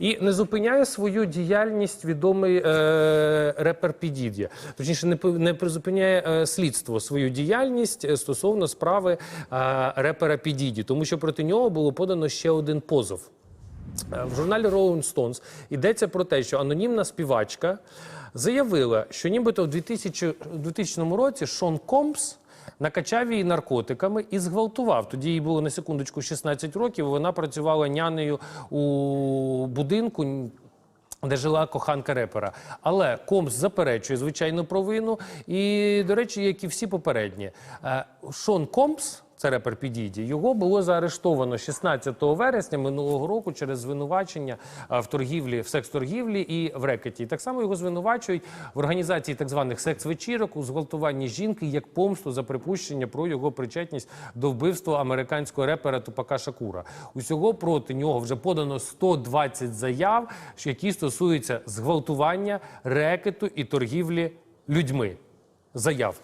І не зупиняє свою діяльність відомий е, репер Підід'я. Точніше, не, не призупиняє е, слідство свою діяльність е, стосовно справи е, репера Підіді, тому що проти нього було подано ще один позов. Е, В журналі Rolling Stones йдеться про те, що анонімна співачка заявила, що нібито в 2000, у 2000 році Шон Компс накачав її наркотиками і зґвалтував. Тоді їй було на секундочку 16 років. Вона працювала нянею у будинку. Де жила коханка репера. Але Комс заперечує звичайну провину. І, до речі, як і всі попередні, Е, Шон Комс, це репер Підіді, його було заарештовано 16 вересня минулого року через звинувачення е, в торгівлі, в секс-торгівлі і в рекеті. Так само його звинувачують в організації так званих секс-вечірок у зґвалтуванні жінки як помсту за припущення про його причетність до вбивства американського репера Тупака Шакура. Усього проти нього вже подано 120 заяв, які стосуються зґвалтування, рекету і торгівлі людьми. Заяв.